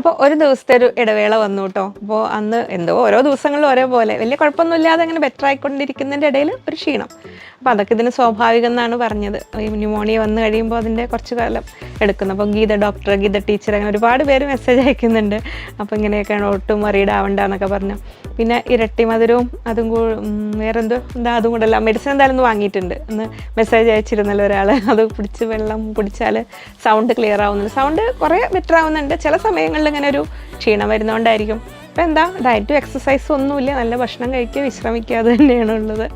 അപ്പോൾ ഒരു ദിവസത്തെ ഒരു ഇടവേള വന്നു കേട്ടോ അപ്പോൾ അന്ന് എന്തോ ഓരോ ദിവസങ്ങളിലും ഒരേപോലെ. വലിയ കുഴപ്പമൊന്നുമില്ലാതെ അങ്ങനെ ബെറ്റർ ആയിക്കൊണ്ടിരിക്കുന്നതിന്റെ ഇടയിൽ ഒരു ക്ഷീണം. അപ്പോൾ അതൊക്കെ ഇതിന് സ്വാഭാവികം എന്നാണ് പറഞ്ഞത്. ഈ ന്യൂമോണിയ വന്നു കഴിയുമ്പോൾ അതിന്റെ കുറച്ച് കാലം എടുക്കുന്നു. അപ്പോൾ ഗീത ഡോക്ടർ ഗീത ടീച്ചർ അങ്ങനെ ഒരുപാട് പേര് മെസ്സേജ് അയക്കുന്നുണ്ട്. അപ്പോൾ ഇങ്ങനെയൊക്കെയാണ് ഒട്ടും വറീഡ് എന്നൊക്കെ പറഞ്ഞു. പിന്നെ ഇരട്ടി മധുരവും അതും കൂടെ വേറെന്തോ എന്താ അതും കൂടെ അല്ല. മെഡിസിൻ എന്തായാലും ഒന്ന് വാങ്ങിയിട്ടുണ്ട്. ഒന്ന് മെസ്സേജ് അയച്ചിരുന്നല്ലോ ഒരാൾ അത് പിടിച്ച് വെള്ളം കുടിച്ചാൽ സൗണ്ട് ക്ലിയർ ആവുന്നുണ്ട്. സൗണ്ട് കുറേ ബെറ്റർ ആവുന്നുണ്ട്. ചില സമയങ്ങളിൽ ഇങ്ങനെ ഒരു ക്ഷീണം വരുന്നതുകൊണ്ടായിരിക്കും അപ്പോൾ എന്താ ഡയറ്റും എക്സസൈസും ഒന്നുമില്ല. നല്ല ഭക്ഷണം കഴിക്കുക വിശ്രമിക്കുക അത് തന്നെയാണ് ഉള്ളത്.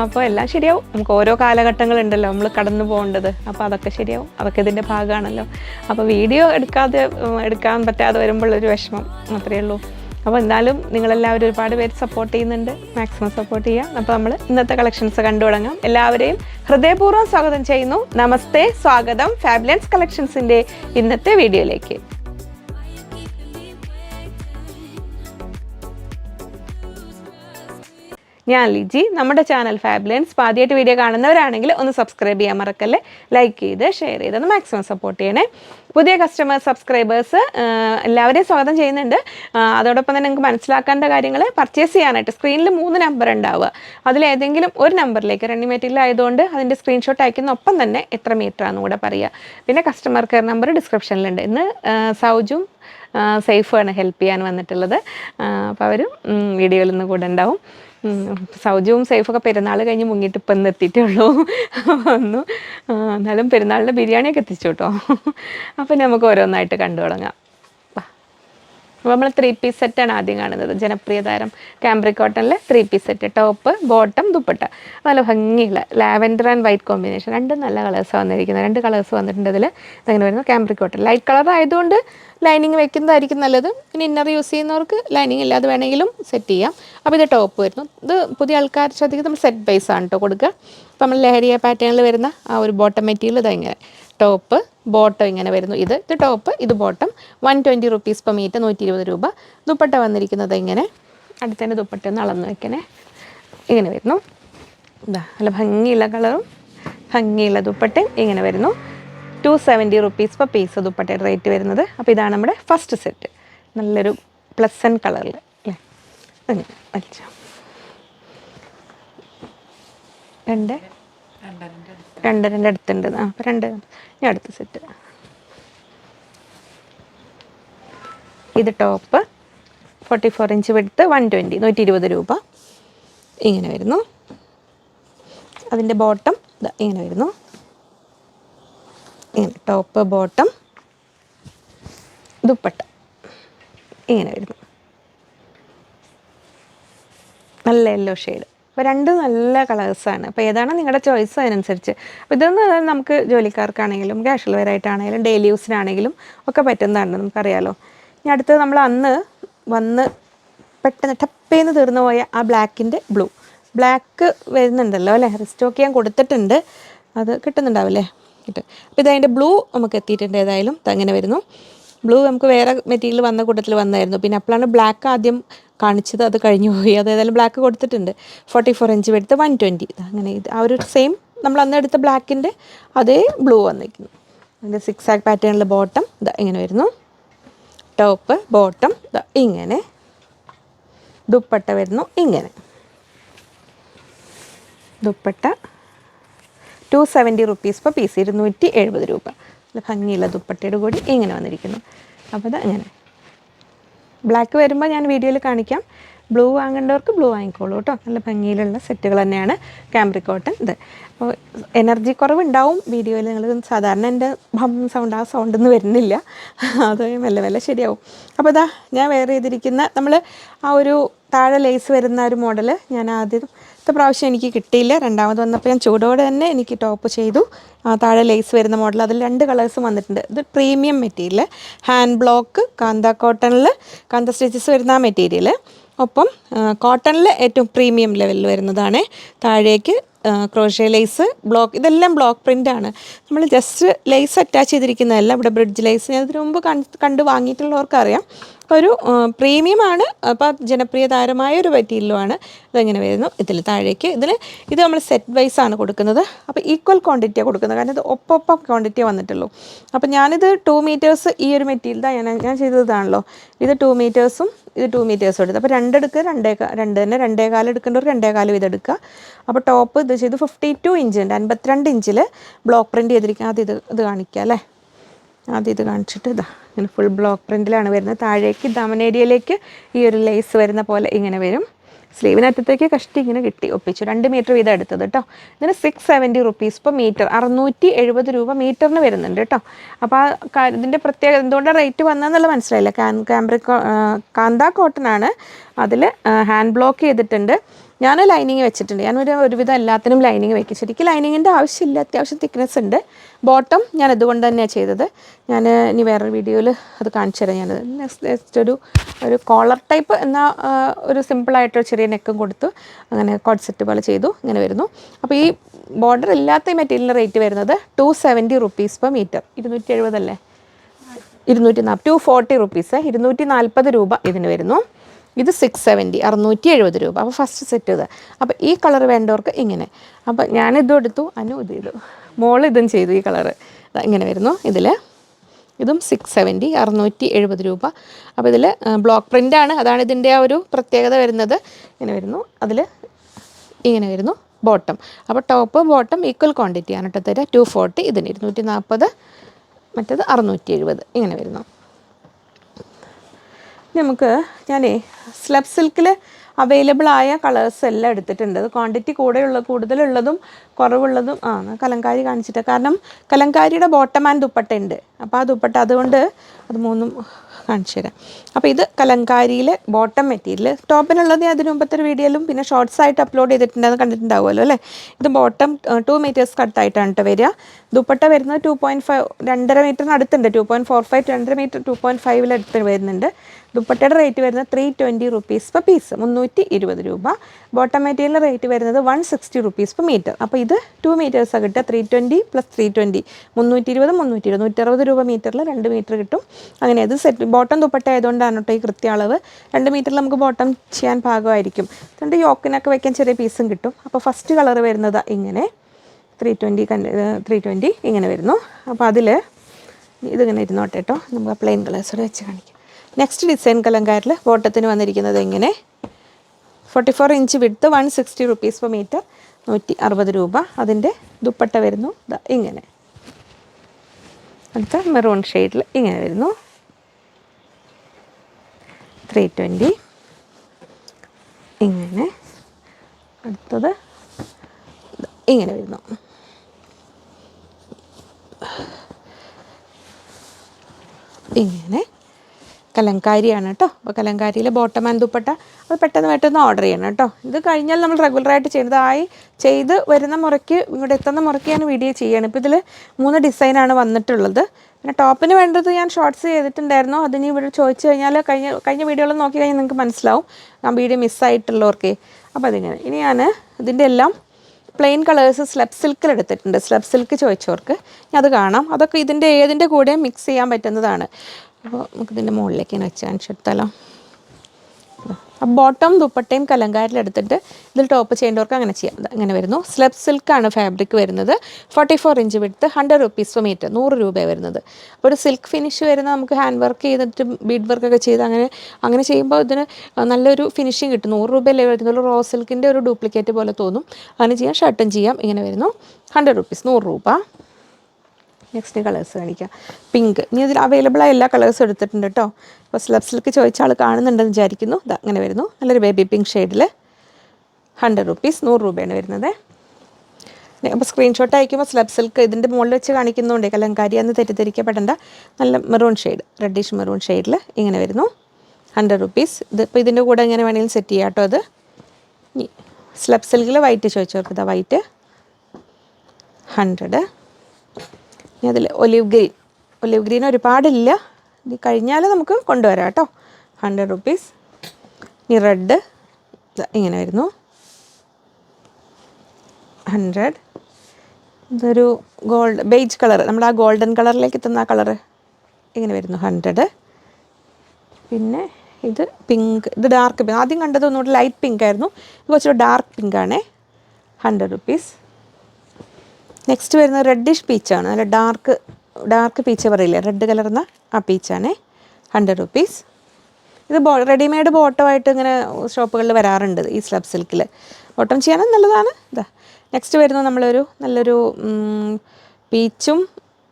അപ്പോൾ എല്ലാം ശരിയാവും. നമുക്ക് ഓരോ കാലഘട്ടങ്ങളുണ്ടല്ലോ നമ്മൾ കടന്നു പോകേണ്ടത്. അപ്പോൾ അതൊക്കെ ശരിയാവും. അതൊക്കെ ഇതിന്റെ ഭാഗമാണല്ലോ. അപ്പോൾ വീഡിയോ എടുക്കാതെ എടുക്കാൻ പറ്റാതെ വരുമ്പോഴൊരു വിഷമം അത്രയേ ഉള്ളൂ. അപ്പോൾ എന്തായാലും നിങ്ങളെല്ലാവരും ഒരുപാട് പേര് സപ്പോർട്ട് ചെയ്യുന്നുണ്ട്. മാക്സിമം സപ്പോർട്ട് ചെയ്യാം. അപ്പോൾ നമ്മൾ ഇന്നത്തെ കളക്ഷൻസ് കണ്ടു തുടങ്ങാം. എല്ലാവരെയും ഹൃദയപൂർവം സ്വാഗതം ചെയ്യുന്നു. നമസ്തേ. സ്വാഗതം. ഫാബുലൻസ് കളക്ഷൻസിന്റെ ഇന്നത്തെ വീഡിയോയിലേക്ക്. ഞാൻ ലിജി. നമ്മുടെ ചാനൽ ഫാബ്ലൻസ് ആദ്യമായിട്ട് വീഡിയോ കാണുന്നവരാണെങ്കിൽ ഒന്ന് സബ്സ്ക്രൈബ് ചെയ്യാൻ മറക്കല്ലേ? ലൈക്ക് ചെയ്ത് ഷെയർ ചെയ്ത് ഒന്ന് മാക്സിമം സപ്പോർട്ട് ചെയ്യണേ. പുതിയ കസ്റ്റമർ സബ്സ്ക്രൈബേഴ്സ് എല്ലാവരെയും സ്വാഗതം ചെയ്യുന്നുണ്ട്. അതോടൊപ്പം തന്നെ നിങ്ങൾക്ക് മനസ്സിലാക്കേണ്ട കാര്യങ്ങൾ പർച്ചേസ് ചെയ്യാനായിട്ട് സ്ക്രീനിൽ മൂന്ന് നമ്പർ ഉണ്ടാവുക. അതിലേതെങ്കിലും ഒരു നമ്പറിലേക്ക് ആയതുകൊണ്ട് അതിന്റെ സ്ക്രീൻഷോട്ട് അയക്കുന്ന ഒപ്പം തന്നെ എത്ര മീറ്റർ ആണെന്ന് കൂടെ പറയുക. പിന്നെ കസ്റ്റമർ കെയർ നമ്പർ ഡിസ്ക്രിപ്ഷനിലുണ്ട് ഇന്ന് സൗജും സേഫാണ് ഹെൽപ്പ് ചെയ്യാൻ വന്നിട്ടുള്ളത്. അപ്പോൾ അവരും വീഡിയോയിൽ നിന്ന് കൂടെ ഉണ്ടാവും. സൗജവും സേഫൊക്കെ പെരുന്നാൾ കഴിഞ്ഞ് മുങ്ങിയിട്ട് ഇപ്പം എത്തിയിട്ടേ ഉള്ളൂ വന്നു. എന്നാലും പെരുന്നാളിന്റെ ബിരിയാണിയൊക്കെ എത്തിച്ചു കേട്ടോ. അപ്പം നമുക്ക് ഓരോന്നായിട്ട് കണ്ടു തുടങ്ങാം. അപ്പോൾ നമ്മൾ ത്രീ പീസ് സെറ്റാണ് ആദ്യം കാണുന്നത്. ജനപ്രിയ താരം cambric കോട്ടണിലെ three piece set top bottom dupatta. നല്ല ഭംഗിയുള്ള ലാവൻഡർ ആൻഡ് വൈറ്റ് കോമ്പിനേഷൻ. രണ്ടും നല്ല കളേഴ്സ് വന്നിരിക്കുന്നത്. രണ്ട് കളേഴ്സ് വന്നിട്ടുണ്ട് ഇതിൽ അങ്ങനെ വരുന്നത് ക്യാമ്പ്രി കോട്ടൺ ലൈറ്റ് കളർ ആയതുകൊണ്ട് ലൈനിങ് വെക്കുന്നതായിരിക്കും നല്ലത്. പിന്നെ ഇന്നർ യൂസ് ചെയ്യുന്നവർക്ക് ലൈനിങ് ഇല്ലാതെ വേണമെങ്കിലും സെറ്റ് ചെയ്യാം. അപ്പോൾ ഇത് ടോപ്പ് വരുന്നു. ഇത് പുതിയ ആൾക്കാർ ശ്രദ്ധിക്കുന്നത് നമ്മൾ സെറ്റ് ബേസ് ആണ് കേട്ടോ കൊടുക്കുക. അപ്പോൾ നമ്മൾ ലഹരിയ പാറ്റേണിൽ വരുന്ന ആ ഒരു ബോട്ടം മെറ്റീരിയൽ ഇതെങ്ങനെ ടോപ്പ് ബോട്ടം ഇങ്ങനെ വരുന്നു. ഇത് ഇത് ടോപ്പ് ഇത് bottom. One twenty rupees per metre നൂറ്റി ഇരുപത് രൂപ. ദുപ്പട്ട വന്നിരിക്കുന്നത് ഇങ്ങനെ അടുത്തതിന്റെ ദുപ്പട്ട ഒന്ന് അളന്ന് വെക്കണേ. ഇങ്ങനെ വരുന്നു. ഇതാ നല്ല ഭംഗിയുള്ള കളറും ഭംഗിയുള്ള ദുപ്പട്ടയും ഇങ്ങനെ വരുന്നു. Two seventy rupees per piece ദുപ്പട്ടയുടെ റേറ്റ് വരുന്നത്. അപ്പോൾ ഇതാണ് നമ്മുടെ ഫസ്റ്റ് സെറ്റ് നല്ലൊരു പ്ലസൻ കളറിൽ അല്ലേ? അങ്ങനെ വലിച്ചോ. രണ്ട്. രണ്ടരന്റെ അടുത്തുണ്ട് ആ അപ്പോൾ രണ്ട്. ഇനി അടുത്ത സെറ്റ് ഇത് ടോപ്പ് ഫോർട്ടി ഫോർ ഇഞ്ച് വെടുത്ത് വൺ ട്വന്റി നൂറ്റി ഇരുപത് രൂപ. ഇങ്ങനെ വരുന്നു. അതിന്റെ ബോട്ടം ഇങ്ങനെ വരുന്നു. ഇങ്ങനെ ടോപ്പ് ബോട്ടം ദുപ്പട്ട. ഇങ്ങനെ വരുന്നു. നല്ല യെല്ലോ ഷെയ്ഡ് അപ്പോൾ രണ്ട് നല്ല കളേഴ്സാണ് അപ്പോൾ ഏതാണ് നിങ്ങളുടെ ചോയ്സ് അതിനനുസരിച്ച്. അപ്പോൾ ഇതൊന്നും പറഞ്ഞാൽ നമുക്ക് ജോലിക്കാർക്കാണെങ്കിലും ക്യാഷ്വൽ വെയർ ആയിട്ടാണെങ്കിലും ഡെയിലി യൂസിനാണെങ്കിലും ഒക്കെ പറ്റുന്നതാണ് നമുക്കറിയാലോ. ഇനി അടുത്തത് നമ്മൾ അന്ന് വന്ന് പെട്ടെന്ന് ടപ്പേന്ന് തീർന്നു പോയ ആ ബ്ലാക്കിന്റെ ബ്ലൂ ബ്ലാക്ക് വരുന്നുണ്ടല്ലോ അല്ലേ? റിസ്റ്റോക്ക് ഞാൻ കൊടുത്തിട്ടുണ്ട്. അത് കിട്ടുന്നുണ്ടാവില്ലേ കിട്ടും. അപ്പോൾ ഇതതിന്റെ ബ്ലൂ നമുക്ക് എത്തിയിട്ടുണ്ട്. ഏതായാലും അങ്ങനെ വരുന്നു. ബ്ലൂ നമുക്ക് വേറെ മെറ്റീരിയൽ വന്ന കൂട്ടത്തിൽ വന്നായിരുന്നു. പിന്നെ അപ്പോഴാണ് ബ്ലാക്ക് ആദ്യം കാണിച്ചത് അത് കഴിഞ്ഞു പോയി. അതേതായാലും ബ്ലാക്ക് കൊടുത്തിട്ടുണ്ട്. ഫോർട്ടി ഫോർ ഇഞ്ച് എടുത്ത് വൺ ട്വന്റി അങ്ങനെ ഇത് ആ ഒരു സെയിം നമ്മൾ അന്ന് എടുത്ത ബ്ലാക്കിന്റെ അതേ ബ്ലൂ വന്നിരിക്കുന്നു. അതിന്റെ സിക്സ് ആക്ക് പാറ്റേണിൽ ബോട്ടം ഇതാ ഇങ്ങനെ വരുന്നു. ടോപ്പ് ബോട്ടം ഇതാ ഇങ്ങനെ. ദുപ്പട്ട വരുന്നു ഇങ്ങനെ. Dupatta two seventy rupees per piece ഇരുന്നൂറ്റി എഴുപത് രൂപ. നല്ല ഭംഗിയുള്ള ദുപ്പട്ടയുടെ കൂടി ഇങ്ങനെ വന്നിരിക്കുന്നു. അപ്പോൾ അത് അങ്ങനെ ബ്ലാക്ക് വരുമ്പോൾ ഞാൻ വീഡിയോയിൽ കാണിക്കാം. ബ്ലൂ വാങ്ങേണ്ടവർക്ക് ബ്ലൂ വാങ്ങിക്കോളൂ കേട്ടോ. നല്ല ഭംഗിയിലുള്ള സെറ്റുകൾ തന്നെയാണ് ക്യാമ്പ്രിക് കോട്ടൺ ഇത്. അപ്പോൾ എനർജി കുറവുണ്ടാവും. വീഡിയോയിൽ നിങ്ങൾ സാധാരണ എന്റെ ഭം സൗണ്ട് ആ സൗണ്ട് ഒന്നും വരുന്നില്ല. അത് മെല്ലെ മെല്ലെ ശരിയാവും. അപ്പോൾ ഇതാ ഞാൻ വെയർ ചെയ്തിരിക്കുന്ന നമ്മൾ ആ ഒരു താഴെ ലേസ് വരുന്ന ഒരു മോഡൽ ഞാൻ ആദ്യത്തെ പ്രാവശ്യം എനിക്ക് കിട്ടിയില്ല. രണ്ടാമത് വന്നപ്പോൾ ഞാൻ ചൂടോടെ തന്നെ എനിക്ക് ടോപ്പ് ചെയ്തു. താഴെ ലേസ് വരുന്ന മോഡൽ. അതിൽ രണ്ട് കളേഴ്സ് വന്നിട്ടുണ്ട്. ഇത് premium material hand block kantha കോട്ടണിൽ കാന്ത സ്റ്റിച്ചസ് വരുന്ന ആ മെറ്റീരിയൽ ഒപ്പം കോട്ടണിൽ ഏറ്റവും പ്രീമിയം ലെവലിൽ വരുന്നതാണ്. താഴേക്ക് ക്രോഷ്യ ലേസ് ബ്ലോക്ക് ഇതെല്ലാം ബ്ലോക്ക് പ്രിന്റ് ആണ് നമ്മൾ ജസ്റ്റ് ലേസ് അറ്റാച്ച് ചെയ്തിരിക്കുന്നതല്ല. ഇവിടെ ബ്രിഡ്ജ് ലേസ് ഞാൻ ഇതിനു മുമ്പ് കണ്ട് കണ്ട് വാങ്ങിയിട്ടുള്ളവർക്ക് അറിയാം അപ്പോൾ ഒരു പ്രീമിയമാണ്. അപ്പോൾ ജനപ്രിയ താരമായ ഒരു മെറ്റീരിയലുമാണ്. ഇതെങ്ങനെ വരുന്നു? ഇതിൽ താഴേക്ക് ഇതിൽ ഇത് നമ്മൾ സെറ്റ് വൈസ് ആണ് കൊടുക്കുന്നത്. അപ്പോൾ ഈക്വൽ ക്വാണ്ടിറ്റിയാണ് കൊടുക്കുന്നത്. കാരണം ഇത് ഒപ്പം ക്വാണ്ടിറ്റിയെ വന്നിട്ടുള്ളൂ. അപ്പോൾ ഞാനിത് ടു മീറ്റേഴ്സ് ഈ ഒരു മെറ്റീരിയൽ ഞാൻ ഞാൻ ചെയ്തതാണല്ലോ. ഇത് ടു മീറ്റേഴ്സും ഇത് ടു മീറ്റേഴ്സും എടുത്ത്. അപ്പോൾ രണ്ടെടുക്കുക രണ്ടേ രണ്ട് തന്നെ. രണ്ടേ കാലം എടുക്കേണ്ടവർ രണ്ടേ കാലം ഇതെടുക്കുക അപ്പോൾ ടോപ്പ് ഇത് ചെയ്ത് ഫിഫ്റ്റി ടു ഇഞ്ച് ഉണ്ട്. അൻപത്തിരണ്ട് ഇഞ്ചിൽ ബ്ലോക്ക് പ്രിന്റ് ചെയ്തിരിക്കുക അത് ഇത് ഇത് കാണിക്കുക അല്ലേ? ആദ്യം ഇത് കാണിച്ചിട്ട് ഇതാ ഇങ്ങനെ ഫുൾ ബ്ലോക്ക് പ്രിന്റിലാണ് വരുന്നത്. താഴേക്ക് ദമൻ ഏരിയയിലേക്ക് ഈ ഒരു ലേസ് വരുന്ന പോലെ ഇങ്ങനെ വരും. സ്ലീവിനറ്റത്തേക്ക് കഷ്ടി ഇങ്ങനെ കിട്ടി ഒപ്പിച്ചു. രണ്ട് മീറ്റർ വീതം എടുത്തത് കേട്ടോ ഇതിന് സിക്സ് സെവന്റി റുപ്പീസ് ഇപ്പോൾ മീറ്റർ അറുന്നൂറ്റി എഴുപത് രൂപ മീറ്ററിന് വരുന്നുണ്ട് കേട്ടോ അപ്പോൾ ആ ഇതിന്റെ പ്രത്യേകത എന്തുകൊണ്ടാണ് റേറ്റ് വന്നതെന്നുള്ളത് മനസ്സിലായില്ല. കാൻ കാമ്പ്രിക്കോ കാന്ത കോട്ടൺ ആണ് അതിൽ ഹാൻഡ് ബ്ലോക്ക് ചെയ്തിട്ടുണ്ട്. ഞാൻ ലൈനിങ് വെച്ചിട്ടുണ്ട്. ഞാൻ ഒരു ഒരുവിധം എല്ലാത്തിനും ലൈനിങ് വെക്കും. ശരിക്കും ലൈനിങ്ങിന്റെ ആവശ്യമില്ല. അത്യാവശ്യം തിക്നെസ് ഉണ്ട്. ബോട്ടം ഞാൻ അതുകൊണ്ട് തന്നെയാണ് ചെയ്തത്. ഞാൻ ഇനി വേറൊരു വീഡിയോയിൽ അത് കാണിച്ചു തരാം ഞാനത്. നെക്സ്റ്റ് ഒരു ഒരു കോളർ ടൈപ്പ് എന്ന ഒരു സിമ്പിളായിട്ടൊരു ചെറിയ നെക്കും കൊടുത്തു. അങ്ങനെ കോഡ് സെറ്റ് പോലെ ചെയ്തു. ഇങ്ങനെ വരുന്നു. അപ്പോൾ ഈ ബോർഡർ ഇല്ലാത്ത മെറ്റീരിയലിന്റെ റേറ്റ് വരുന്നത് two seventy rupees per metre ഇരുന്നൂറ്റി എഴുപതല്ലേ? ഇരുന്നൂറ്റി നാൽപ്പത് ടു ഫോർട്ടി റുപ്പീസ് ഇരുന്നൂറ്റി നാൽപ്പത് രൂപ ഇതിന് വരുന്നു. ഇത് സിക്സ് സെവന്റി അറുന്നൂറ്റി എഴുപത് രൂപ. അപ്പോൾ ഫസ്റ്റ് സെറ്റ് ഇത്. അപ്പോൾ ഈ കളർ വേണ്ടവർക്ക് ഇങ്ങനെ. അപ്പോൾ ഞാനിതും എടുത്തു അനു ഇത് ചെയ്തു. മോൾ ഇതും ചെയ്തു ഈ കളറ് ഇങ്ങനെ വരുന്നു. ഇതിൽ ഇതും സിക്സ് സെവന്റി അറുന്നൂറ്റി എഴുപത് രൂപ അപ്പോൾ ഇതിൽ ബ്ലോക്ക് പ്രിന്റാണ് അതാണ് ഇതിന്റെ ആ ഒരു പ്രത്യേകത വരുന്നത്. ഇങ്ങനെ വരുന്നു. അതിൽ ഇങ്ങനെ വരുന്നു. ബോട്ടം അപ്പോൾ ടോപ്പ് ബോട്ടം ഈക്വൽ ക്വാണ്ടിറ്റി ആണ് കേട്ടോ തരിക ടു ഫോർട്ടി ഇതിന് ഇരുന്നൂറ്റി നാൽപ്പത് മറ്റേത് അറുന്നൂറ്റി എഴുപത് ഇങ്ങനെ വരുന്നു. നമുക്ക് ഞാനേ സ്ലബ് സിൽക്കിൽ അവൈലബിൾ ആയ കളേഴ്സ് എല്ലാം എടുത്തിട്ടുണ്ട്. അത് ക്വാണ്ടിറ്റി കൂടെയുള്ള കൂടുതലുള്ളതും കുറവുള്ളതും ആ കലങ്കാരി കാണിച്ചിട്ട്. കാരണം കലങ്കാരിയുടെ ബോട്ടം ആൻഡ് ദുപ്പട്ട ഉണ്ട്. അപ്പോൾ ആ ദുപ്പട്ട അതുകൊണ്ട് അത് മൂന്നും കാണിച്ചു തരാം. അപ്പോൾ ഇത് കലങ്കാരിയിലെ ബോട്ടം മെറ്റീരിയൽ ടോപ്പിനുള്ളത് ഞാൻ മുമ്പത്തെ ഒരു വീഡിയോയിലും പിന്നെ ഷോർട്സ് ആയിട്ട് അപ്ലോഡ് ചെയ്തിട്ടുണ്ടെന്ന് കണ്ടിട്ടുണ്ടാവുമല്ലോ അല്ലേ? ഇത് ബോട്ടം ടു മീറ്റേഴ്സ് കട്ടായിട്ടാണ് കേട്ടോ വരിക. ദുപ്പട്ട വരുന്നത് ടു പോയിന്റ് ഫൈവ് രണ്ടര മീറ്ററിന് അടുത്തുണ്ട്. ടു പോയിന്റ് ഫോർ ഫൈവ് രണ്ടര മീറ്റർ ടു പോയിന്റ് ഫൈവിൽ അടുത്ത് വരുന്നുണ്ട്. ദുപ്പട്ടയുടെ റേറ്റ് വരുന്നത് three twenty rupees per piece മുന്നൂറ്റി ഇരുപത് രൂപ. ബോട്ടം മെറ്റീരിയൽ റേറ്റ് വരുന്നത് one sixty rupees per metre അപ്പോൾ ഇത് ടു മീറ്റേഴ്സാണ് കിട്ടുക. Three twenty plus three twenty മുന്നൂറ്റി ഇരുപത് മുന്നൂറ്റി ഇരുപത്. നൂറ്ററുപത് രൂപ മീറ്ററിൽ രണ്ട് മീറ്റർ കിട്ടും. അങ്ങനെ ഇത് സെറ്റ് ബോട്ടം ദുപ്പട്ട ആയതുകൊണ്ടാണ് കേട്ടോ ഈ കൃത്യ അളവ് രണ്ട് മീറ്ററിൽ നമുക്ക് ബോട്ടം ചെയ്യാൻ പാകമായിരിക്കും. അതുകൊണ്ട് യോക്കിനൊക്കെ വയ്ക്കാൻ ചെറിയ പീസും കിട്ടും. അപ്പോൾ ഫസ്റ്റ് കളർ വരുന്നത് ഇങ്ങനെ. ത്രീ ട്വന്റി ത്രീ ട്വന്റി ഇങ്ങനെ വരുന്നു. അപ്പോൾ അതിൽ ഇതിങ്ങനെ ഇരുന്നോട്ടെ കേട്ടോ നമുക്ക് പ്ലെയിൻ കളേഴ്സോടെ വെച്ച് കാണിക്കാം. നെക്സ്റ്റ് ഡിസൈൻ കലങ്കാരിൽ ബോട്ടത്തിന് വന്നിരിക്കുന്നത് എങ്ങനെ? Forty four inch width one sixty rupees per metre നൂറ്റി അറുപത് രൂപ. അതിന്റെ ദുപ്പട്ട വരുന്നു. ഇങ്ങനെ. അടുത്ത മെറൂൺ ഷെയ്ഡിൽ ഇങ്ങനെ വരുന്നു. ത്രീ ട്വന്റി ഇങ്ങനെ. അടുത്തത് ഇങ്ങനെ വരുന്നു. ഇങ്ങനെ. കലങ്കാരിയാണ് കേട്ടോ. അപ്പോൾ കലങ്കാരിയിൽ ബോട്ടം ആൻഡ് ദുപ്പട്ട അത് പെട്ടെന്ന് പെട്ടെന്ന് ഓർഡർ ചെയ്യണം കേട്ടോ. ഇത് കഴിഞ്ഞാൽ നമ്മൾ റെഗുലറായിട്ട് ചെയ്യുന്നതായി ചെയ്ത് വരുന്ന മുറയ്ക്ക് ഇവിടെ എത്തുന്ന മുറയ്ക്ക് ഞാൻ വീഡിയോ ചെയ്യണം. ഇപ്പോൾ ഇതിൽ മൂന്ന് ഡിസൈനാണ് വന്നിട്ടുള്ളത്. പിന്നെ ടോപ്പിന് വേണ്ടത് ഞാൻ ഷോർട്സ് ചെയ്തിട്ടുണ്ടായിരുന്നു. അതിന് ഇവിടെ ചോദിച്ചു കഴിഞ്ഞാൽ കഴിഞ്ഞ കഴിഞ്ഞ വീഡിയോകൾ നോക്കി കഴിഞ്ഞാൽ നിങ്ങൾക്ക് മനസ്സിലാവും. ആ വീഡിയോ മിസ്സായിട്ടുള്ളവർക്ക് അപ്പോൾ അതിങ്ങനെ. ഇനി ഞാൻ ഇതിന്റെ എല്ലാം പ്ലെയിൻ കളേഴ്സ് സ്ലബ് സിൽക്കിൽ എടുത്തിട്ടുണ്ട്. സ്ലബ് സിൽക്ക് ചോദിച്ചവർക്ക്. അത് കാണാം. അതൊക്കെ ഇതിന്റെ ഏതിന്റെ കൂടെ മിക്സ് ചെയ്യാൻ പറ്റുന്നതാണ്. അപ്പോൾ നമുക്ക് ഇതിന്റെ മുകളിലേക്ക് വെച്ചാൽ വെച്ച് ആ ബോട്ടം ദുപ്പട്ടയും കലങ്കാരിലെടുത്തിട്ട് ഇതിൽ ടോപ്പ് ചെയ്യേണ്ടവർക്ക് അങ്ങനെ ചെയ്യാം. അങ്ങനെ വരുന്നു. സ്ലബ് സിൽക്കാണ് ഫാബ്രിക് വരുന്നത്. Forty four inch width hundred rupees per metre നൂറ് രൂപ വരുന്നത്. അപ്പോൾ ഒരു സിൽക്ക് ഫിനിഷ് വരുന്ന നമുക്ക് ഹാൻഡ് വർക്ക് ചെയ്തിട്ട് ബീഡ് വർക്കൊക്കെ ചെയ്ത് അങ്ങനെ അങ്ങനെ ചെയ്യുമ്പോൾ ഇതിന് നല്ലൊരു ഫിനിഷിങ് കിട്ടും. നൂറ് രൂപയല്ലേ വരുന്നുള്ളൂ റോ സിൽക്കിന്റെ ഒരു ഡ്യൂപ്ലിക്കേറ്റ് പോലെ തോന്നും. അങ്ങനെ ചെയ്യാം. ഷർട്ടും ചെയ്യാം. ഇങ്ങനെ വരുന്നു. ഹൺഡ്രഡ് റുപ്പീസ് നൂറ് രൂപ. നെക്സ്റ്റ് കളേഴ്സ് കാണിക്കാം. പിങ്ക് ഇനി ഇതിൽ അവൈലബിൾ ആയ എല്ലാ കളേഴ്സും എടുത്തിട്ടുണ്ട് കേട്ടോ അപ്പോൾ സ്ലബ് സിൽക്ക് ചോദിച്ച ആൾ കാണുന്നുണ്ടെന്ന് വിചാരിക്കുന്നു. ഇത് അങ്ങനെ വരുന്നു. നല്ലൊരു ബേബി പിങ്ക് ഷെയ്ഡിൽ ഹൺഡ്രഡ് റുപ്പീസ് നൂറ് രൂപയാണ് വരുന്നത്. അപ്പോൾ സ്ക്രീൻഷോട്ട് അയക്കുമ്പോൾ സ്ലബ് സിൽക്ക് ഇതിന്റെ മുകളിൽ വെച്ച് കാണിക്കുന്നുണ്ട്. കലങ്കാരി എന്ന് തെറ്റിദ്ധരിക്കപ്പെടേണ്ട. നല്ല മെറൂൺ ഷെയ്ഡ് റെഡിഷ് മെറൂൺ ഷെയ്ഡിൽ ഇങ്ങനെ വരുന്നു. ഹൺഡ്രഡ് റുപ്പീസ് ഇത് ഇപ്പോൾ ഇതിന്റെ കൂടെ എങ്ങനെ വേണമെങ്കിലും സെറ്റ് ചെയ്യാം കേട്ടോ അത്. സ്ലബ് സിൽക്കിൽ വൈറ്റ് ചോദിച്ചവർക്ക് ഇതാ വൈറ്റ് ഹൺഡ്രഡ് ഇനി അതിൽ ഒലിവ് ഗ്രീൻ. ഒലിവ് ഗ്രീൻ ഒരുപാടില്ല. ഇനി കഴിഞ്ഞാൽ നമുക്ക് കൊണ്ടുവരാം കേട്ടോ. ഹൺഡ്രഡ് റുപ്പീസ് ഇനി റെഡ് ഇങ്ങനെ വരുന്നു. ഹൺഡ്രഡ് ഇതൊരു ഗോൾഡ് ബേജ് കളർ നമ്മൾ ആ ഗോൾഡൻ കളറിലേക്ക് എത്തുന്ന ആ കളറ് ഇങ്ങനെ വരുന്നു. ഹൺഡ്രഡ് പിന്നെ ഇത് പിങ്ക് ഇത് ഡാർക്ക് പിങ്ക് ആദ്യം കണ്ടത് ഒന്നുകൂടി ലൈറ്റ് പിങ്ക് ആയിരുന്നു. ഇത് കുറച്ചുകൂടെ ഡാർക്ക് പിങ്ക് ആണേ. ഹൺഡ്രഡ് റുപ്പീസ് നെക്സ്റ്റ് വരുന്നത് റെഡിഷ് പീച്ചാണ് നല്ല ഡാർക്ക് ഡാർക്ക് പീച്ച് പറയില്ലേ? റെഡ് കലർന്ന ആ പീച്ചാണേ ഹൺഡ്രഡ് റുപ്പീസ് ഇത് ബോ റെഡിമെയ്ഡ് ബോട്ടമായിട്ട് ഇങ്ങനെ ഷോപ്പുകളിൽ വരാറുണ്ട് ഈ സ്ലബ് സിൽക്കിൽ ബോട്ടം ചെയ്യാനും നല്ലതാണ്. ഇതാ നെക്സ്റ്റ് വരുന്നത് നമ്മളൊരു നല്ലൊരു പീച്ചും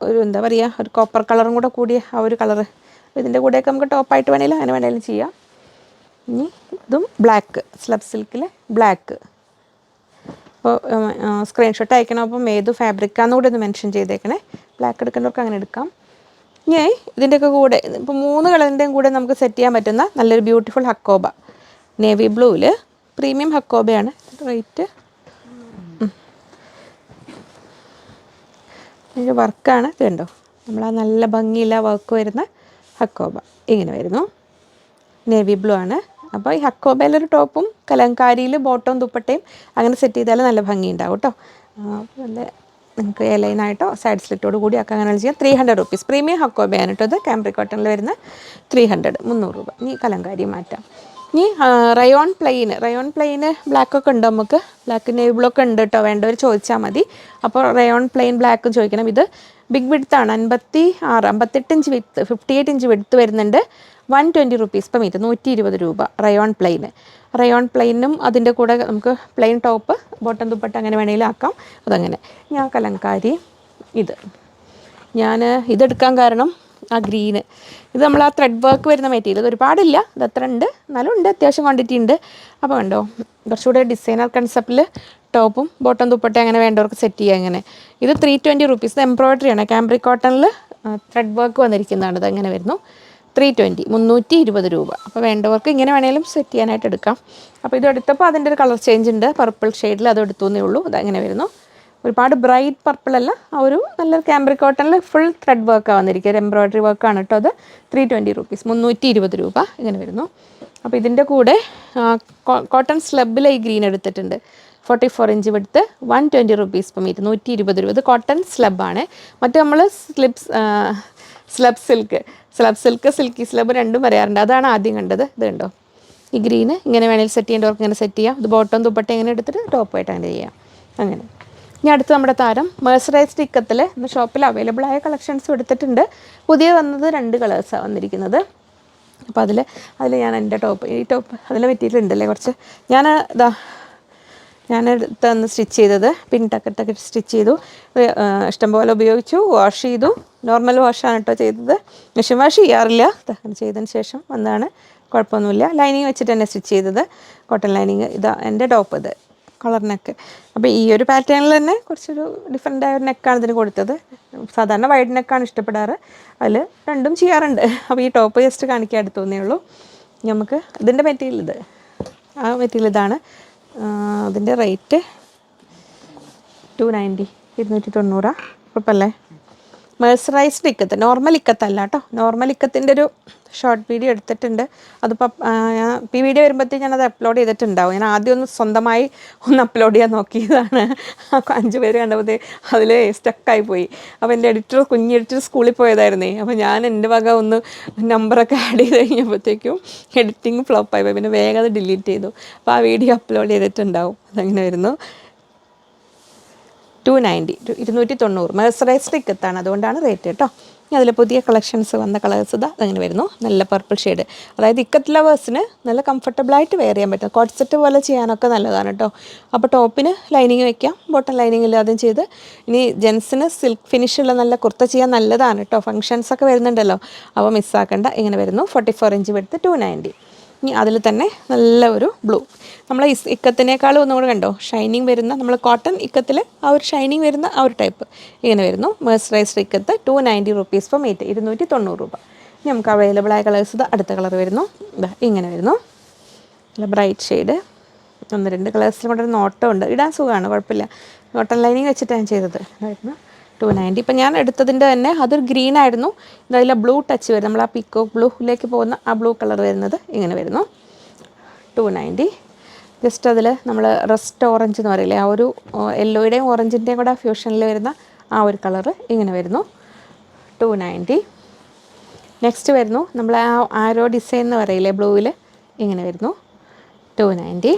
ഒരു എന്താ പറയുക ഒരു കോപ്പർ കളറും കൂടെ കൂടിയ ആ ഒരു കളറ് ഇതിന്റെ കൂടെയൊക്കെ നമുക്ക് ടോപ്പായിട്ട് വേണമെങ്കിലും അങ്ങനെ വേണമെങ്കിലും ചെയ്യാം. ഇനി ഇതും ബ്ലാക്ക് സ്ലബ് സിൽക്കിൽ ബ്ലാക്ക് അപ്പോൾ സ്ക്രീൻഷോട്ട് അയക്കണം? അപ്പം ഏത് ഫാബ്രിക്കാന്ന് കൂടെ ഒന്ന് മെൻഷൻ ചെയ്തേക്കണേ. ബ്ലാക്ക് എടുക്കേണ്ടവർക്ക് അങ്ങനെ എടുക്കാം. ഇനി ഇതിന്റെയൊക്കെ കൂടെ ഇപ്പോൾ മൂന്ന് കളറിന്റെയും കൂടെ നമുക്ക് സെറ്റ് ചെയ്യാൻ പറ്റുന്ന നല്ലൊരു ബ്യൂട്ടിഫുൾ ഹക്കോബ. നേവി ബ്ലൂവിൽ പ്രീമിയം ഹക്കോബയാണ്. റേറ്റ് ഇതിന്റെ വർക്കാണ് ഇത് കണ്ടോ? നമ്മൾ ആ നല്ല ഭംഗിയില്ല വർക്ക് വരുന്ന ഹക്കോബ. ഇങ്ങനെ വരുന്നു. നേവി ബ്ലൂ ആണ്. അപ്പോൾ ഈ ഹക്കോബയിലൊരു ടോപ്പും കലങ്കാരിയിൽ ബോട്ടവും ദുപ്പട്ടയും അങ്ങനെ സെറ്റ് ചെയ്താൽ നല്ല ഭംഗി ഉണ്ടാവും കേട്ടോ നല്ല നിങ്ങൾക്ക് എ ലൈനായിട്ടോ സൈഡ് സ്ലിറ്റോട് കൂടി ഒക്കെ അങ്ങനെ ചെയ്യാം. ത്രീ ഹൺഡ്രഡ് റുപ്പീസ് പ്രീമിയം ഹക്കോബയാണ് കേട്ടോ ഇത് ക്യാമ്പ്രി കോട്ടണിൽ വരുന്ന ത്രീ ഹൺഡ്രഡ് മുന്നൂറ് രൂപ. ഇനി കലങ്കാരി മാറ്റാം. ഇനി റയോൺ പ്ലെയിൻ റയോൺ പ്ലെയിന് ബ്ലാക്ക് ഒക്കെ ഉണ്ട് നമുക്ക്? ബ്ലാക്ക് നേവി ബ്ലോക്ക് ഉണ്ട് കേട്ടോ. വേണ്ടവർ ചോദിച്ചാൽ മതി. അപ്പോൾ റയോൺ പ്ലെയിൻ ബ്ലാക്ക് ചോദിക്കണം. ഇത് ബിഗ് വിഡ്ത്താണ് അൻപത്തി ആറ് അമ്പത്തെട്ട് inch width fifty eight inch width വരുന്നുണ്ട്. One twenty rupees per metre നൂറ്റി ഇരുപത് രൂപ. റയോൺ പ്ലെയിന് റയോൺ പ്ലെയിനും അതിന്റെ കൂടെ നമുക്ക് പ്ലെയിൻ ടോപ്പ് ബോട്ടം ദുപ്പട്ട അങ്ങനെ വേണമെങ്കിലും ആക്കാം. അതങ്ങനെ. ഞാൻ കലങ്കാരി ഇത്. ഞാൻ ഇതെടുക്കാൻ കാരണം ആ ഗ്രീന് ഇത് നമ്മൾ ആ ത്രെഡ് വർക്ക് വരുന്ന മെറ്റീരിയൽ ഇത് ഒരുപാടില്ല. ഇത് അത്ര ഉണ്ട്. എന്നാലും ഉണ്ട്. അത്യാവശ്യം ക്വാണ്ടിറ്റി ഉണ്ട്. അപ്പോൾ കണ്ടോ? കുറച്ചുകൂടെ ഡിസൈനർ കൺസെപ്റ്റിൽ ടോപ്പും ബോട്ടം ദുപ്പട്ട അങ്ങനെ വേണ്ടവർക്ക് സെറ്റ് ചെയ്യാം അങ്ങനെ ഇത് ത്രീ ട്വന്റി റുപ്പീസ് എംബ്രോയ്ഡറി ആണ്. ക്യാമ്പ്രി കോട്ടണിൽ ത്രെഡ് വർക്ക് വന്നിരിക്കുന്നതാണ്. ഇത് അങ്ങനെ വരുന്നു. ത്രീ ട്വന്റി മുന്നൂറ്റി ഇരുപത് രൂപ. അപ്പോൾ വേണ്ടവർക്ക് ഇങ്ങനെ വേണേലും സെറ്റ് ചെയ്യാനായിട്ട് എടുക്കാം. അപ്പോൾ ഇത് എടുത്തപ്പോൾ അതിന്റെ ഒരു കളർ ചേഞ്ച് ഉണ്ട്. പർപ്പിൾ ഷെയ്ഡിൽ അത് എടുത്തു എന്നേ ഉള്ളൂ. അതങ്ങനെ വരുന്നു. ഒരുപാട് ബ്രൈറ്റ് പർപ്പിൾ അല്ല ആ ഒരു നല്ല ക്യാമ്പറി കോട്ടണിൽ ഫുൾ ത്രെഡ് വർക്കാണ് വന്നിരിക്കുക. ഒരു എംബ്രോയ്ഡറി വർക്കാണ് കേട്ടോ അത്. ത്രീ ട്വന്റി റുപ്പീസ് മുന്നൂറ്റി ഇരുപത് രൂപ. ഇങ്ങനെ വരുന്നു. അപ്പോൾ ഇതിന്റെ കൂടെ കോട്ടൺ സ്ലബിൽ ഈ ഗ്രീൻ എടുത്തിട്ടുണ്ട്. ഫോർട്ടി ഫോർ ഇഞ്ച് എടുത്ത് വൺ ട്വന്റി റുപ്പീസ് ഇപ്പം ഇരുന്നൂറ്റി നൂറ്റി ഇരുപത് രൂപ. ഇത് കോട്ടൺ സ്ലബാണ് മറ്റേ നമ്മൾ slips slub silk slub silk silky slub രണ്ടും വരാറുണ്ട്. അതാണ് ആദ്യം കണ്ടത്. ഇത് കണ്ടോ? ഈ ഗ്രീന് ഇങ്ങനെ വേണമെങ്കിൽ സെറ്റ് ചെയ്യേണ്ടവർക്ക് ഇങ്ങനെ സെറ്റ് ചെയ്യാം. ഇത് ബോട്ടം ദുപ്പട്ട ഇങ്ങനെ എടുത്തിട്ട് ടോപ്പായിട്ട് അങ്ങനെ ചെയ്യാം. അങ്ങനെ. ഇനി അടുത്ത് നമ്മുടെ താരം മേഴ്സറൈസ്ഡ് ഇക്കത്തിൽ ഇന്ന് ഷോപ്പിൽ അവൈലബിൾ ആയ കളക്ഷൻസ് എടുത്തിട്ടുണ്ട്. പുതിയ വന്നത് രണ്ട് കളേഴ്സാണ് വന്നിരിക്കുന്നത്. അപ്പോൾ അതിൽ അതിൽ ഞാൻ എന്റെ ടോപ്പ് ഈ ടോപ്പ് അതിൽ മെറ്റീരിയൽ ഉണ്ടല്ലേ കുറച്ച്? ഞാൻ ഇതാ ഞാൻ എടുത്തന്ന് സ്റ്റിച്ച് ചെയ്തത് പിൻ ടക്കറ്റ് സ്റ്റിച്ച് ചെയ്തു. ഇഷ്ടംപോലെ ഉപയോഗിച്ചു വാഷ് ചെയ്തു. നോർമൽ വാഷാണ് കേട്ടോ ചെയ്തത്. മെഷീൻ വാഷ് ചെയ്യാറില്ല. അങ്ങനെ ചെയ്തതിന് ശേഷം വന്നതാണ്. കുഴപ്പമൊന്നുമില്ല. ലൈനിങ് വെച്ചിട്ട് തന്നെ സ്റ്റിച്ച് ചെയ്തത്. കോട്ടൺ ലൈനിങ് ഇതാ എന്റെ ടോപ്പ് ഇത് കളർ നെക്ക്. അപ്പോൾ ഈ ഒരു പാറ്റേണിൽ തന്നെ കുറച്ചൊരു ഡിഫറെന്റ് ആയ ഒരു നെക്കാണ് ഇതിന് കൊടുത്തത്. സാധാരണ വൈഡ് നെക്കാണ് ഇഷ്ടപ്പെടാറ്. അതിൽ രണ്ടും ചെയ്യാറുണ്ട്. അപ്പോൾ ഈ ടോപ്പ് ജസ്റ്റ് കാണിക്കാൻ എടുത്തോന്നേ ഉള്ളൂ. നമുക്ക് ഇതിന്റെ മെറ്റീരിയൽ ഇത്. ആ മെറ്റീരിയൽ ഇതാണ്. അതിന്റെ റേറ്റ് ടു നയന്റി ഇരുന്നൂറ്റി തൊണ്ണൂറാണ് കുഴപ്പമല്ലേ മേഴ്സറൈസ്ഡ് ഇക്കത്ത് നോർമൽ ഇക്കത്തല്ല കേട്ടോ നോർമൽ ഇക്കത്തിന്റെ ഒരു ഷോർട്ട് വീഡിയോ എടുത്തിട്ടുണ്ട്. അതിപ്പോൾ ഈ വീഡിയോ വരുമ്പോഴത്തേക്ക് ഞാനത് അപ്ലോഡ് ചെയ്തിട്ടുണ്ടാവും. ഞാൻ ആദ്യം ഒന്ന് സ്വന്തമായി ഒന്ന് അപ്ലോഡ് ചെയ്യാൻ നോക്കിയതാണ്. അഞ്ച് പേര് കണ്ടപ്പോൾ അതിൽ സ്റ്റക്കായി പോയി. അപ്പോൾ എന്റെ എഡിറ്റർ കുഞ്ഞ് എഡിറ്റർ സ്കൂളിൽ പോയതായിരുന്നേ. അപ്പോൾ ഞാൻ എന്റെ വക ഒന്ന് നമ്പറൊക്കെ ആഡ് ചെയ്ത് കഴിഞ്ഞപ്പോഴത്തേക്കും എഡിറ്റിംഗ് ഫ്ലോപ്പായി പോയി. പിന്നെ വേഗം അത് ഡിലീറ്റ് ചെയ്തു. അപ്പോൾ ആ വീഡിയോ അപ്ലോഡ് ചെയ്തിട്ടുണ്ടാവും. അതങ്ങനെ വരുന്നു. ടു നയന്റി ഇരുന്നൂറ്റി തൊണ്ണൂറ് മെഴ്സറൈസ്ഡ് ഇക്കത്താണ് അതുകൊണ്ടാണ് റേറ്റ് കേട്ടോ. ഇനി അതിൽ പുതിയ കളക്ഷൻസ് വന്ന കളേഴ്സ് ഇതാ അതങ്ങനെ വരുന്നു. നല്ല പർപ്പിൾ ഷെയ്ഡ് അതായത് ഇക്കത്ത് ലവേഴ്സിന് നല്ല കംഫർട്ടബിളായിട്ട് വെയർ ചെയ്യാൻ പറ്റും. കോട്ട് സെറ്റ് പോലെ ചെയ്യാനൊക്കെ നല്ലതാണ് കേട്ടോ. അപ്പോൾ ടോപ്പിന് ലൈനിങ് വെക്കാം. ബോട്ടം ലൈനിങ് ഇല്ലാതെയും ചെയ്ത് ഇനി ജെൻസിന് സിൽക്ക് ഫിനിഷുള്ള നല്ല കുർത്ത ചെയ്യാൻ നല്ലതാണ് കേട്ടോ. ഫങ്ഷൻസ് ഒക്കെ വരുന്നുണ്ടല്ലോ. അപ്പോൾ മിസ്സാക്കണ്ട ഇങ്ങനെ വരുന്നു. ഫോർട്ടി ഫോർ ഇഞ്ച് എടുത്ത് ടു നയന്റി ഇനി അതിൽ തന്നെ നല്ല ഒരു ബ്ലൂ നമ്മൾ ഇക്കത്തിനേക്കാളും ഒന്നും കൂടെ കണ്ടോ? ഷൈനിങ് വരുന്ന നമ്മൾ കോട്ടൺ ഇക്കത്തിൽ ആ ഒരു ഷൈനിങ് വരുന്ന ആ ഒരു ടൈപ്പ് ഇങ്ങനെ വരുന്നു. Mercerised ikat two ninety rupees for metre ഇരുന്നൂറ്റി തൊണ്ണൂറ് രൂപ. ഇനി നമുക്ക് അവൈലബിൾ ആയ കളേഴ്സ് ഇത് അടുത്ത കളർ വരുന്നു. ഇതാ ഇങ്ങനെ വരുന്നു. നല്ല ബ്രൈറ്റ് ഷെയ്ഡ് ഒന്ന് രണ്ട് കളേഴ്സിലും കൂടെ ഒരു നോട്ടം ഉണ്ട്. ഇടാൻ സുഖമാണ് കുഴപ്പമില്ല. നോട്ടൺ ലൈനിങ് വെച്ചിട്ടാണ് ചെയ്തത്. ഇതായിരുന്നു ടു നയന്റി ഇപ്പം ഞാൻ എടുത്തതിന്റെ തന്നെ അതൊരു ഗ്രീൻ ആയിരുന്നു. അതിലെ ബ്ലൂ ടച്ച് വരും നമ്മൾ ആ പിക്കോ ബ്ലൂയിലേക്ക് പോകുന്ന ആ ബ്ലൂ കളർ വരുന്നത് ഇങ്ങനെ വരുന്നു. ടു നയന്റി ജസ്റ്റ് അതിൽ നമ്മൾ റെസ്റ്റ് ഓറഞ്ച് എന്ന് പറയില്ലേ ആ ഒരു യെല്ലോയുടെയും ഓറഞ്ചിന്റെയും കൂടെ ഫ്യൂഷനിൽ വരുന്ന ആ ഒരു കളർ ഇങ്ങനെ വരുന്നു. ടു നയന്റി നെക്സ്റ്റ് വരുന്നു നമ്മൾ ആ ആരോ ഡിസൈൻ എന്ന് പറയില്ലേ ബ്ലൂവിൽ ഇങ്ങനെ വരുന്നു. Two ninety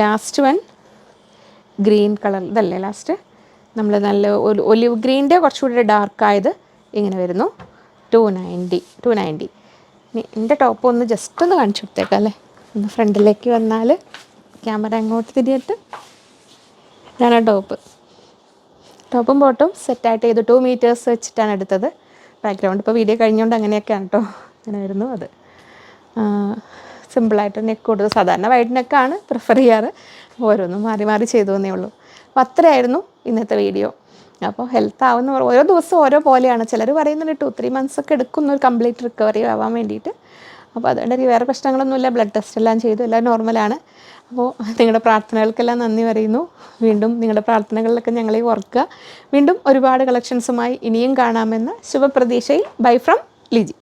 last one green colour ഇതല്ലേ ലാസ്റ്റ് നമ്മൾ നല്ല ഒലിവ് ഗ്രീന്റെ കുറച്ചുകൂടി ഡാർക്കായത് ഇങ്ങനെ വരുന്നു. Two ninety two ninety. എന്റെ ടോപ്പ് ഒന്ന് ജസ്റ്റ് ഒന്ന് കാണിച്ചു കൊടുത്തേക്കാം അല്ലേ? ഒന്ന് ഫ്രണ്ടിലേക്ക് വന്നാൽ ക്യാമറ അങ്ങോട്ട് തിരിയിട്ട്. ഇതാണ് ടോപ്പ്. ടോപ്പും ബോട്ടും സെറ്റായിട്ട് ചെയ്തു. ടു മീറ്റേഴ്സ് വെച്ചിട്ടാണ് എടുത്തത്. ബാക്ക്ഗ്രൗണ്ട് ഇപ്പോൾ വീഡിയോ കഴിഞ്ഞുകൊണ്ട് അങ്ങനെയൊക്കെയാണ് കേട്ടോ. അങ്ങനെ വരുന്നു അത്. സിമ്പിളായിട്ട് നെക്ക് കൊടുത്തു സാധാരണ വൈഡ് നെക്കാണ് പ്രിഫർ ചെയ്യാറ്. ഓരോന്നും മാറി മാറി ചെയ്തു എന്നേ ഉള്ളൂ. അപ്പോൾ അത്രയായിരുന്നു ഇന്നത്തെ വീഡിയോ അപ്പോൾ ഹെൽത്ത് ആവുന്ന ഓരോ ദിവസവും ഓരോ പോലെയാണ്. ചിലർ പറയുന്നുണ്ട് ടു ത്രീ മന്ത്സ് ഒക്കെ എടുക്കുന്ന ഒരു കംപ്ലീറ്റ് റിക്കവറി ആവാൻ വേണ്ടിയിട്ട്. അപ്പോൾ അതുകൊണ്ട് എനിക്ക് വേറെ പ്രശ്നങ്ങളൊന്നുമില്ല. ബ്ലഡ് ടെസ്റ്റ് എല്ലാം ചെയ്തു. എല്ലാം നോർമലാണ് അപ്പോൾ നിങ്ങളുടെ പ്രാർത്ഥനകൾക്കെല്ലാം നന്ദി പറയുന്നു. വീണ്ടും നിങ്ങളുടെ പ്രാർത്ഥനകളിലൊക്കെ ഞങ്ങളെ ഓർക്കുക. വീണ്ടും ഒരുപാട് കളക്ഷൻസുമായി ഇനിയും കാണാമെന്ന ശുഭപ്രതീക്ഷയിൽ. Bye from Liji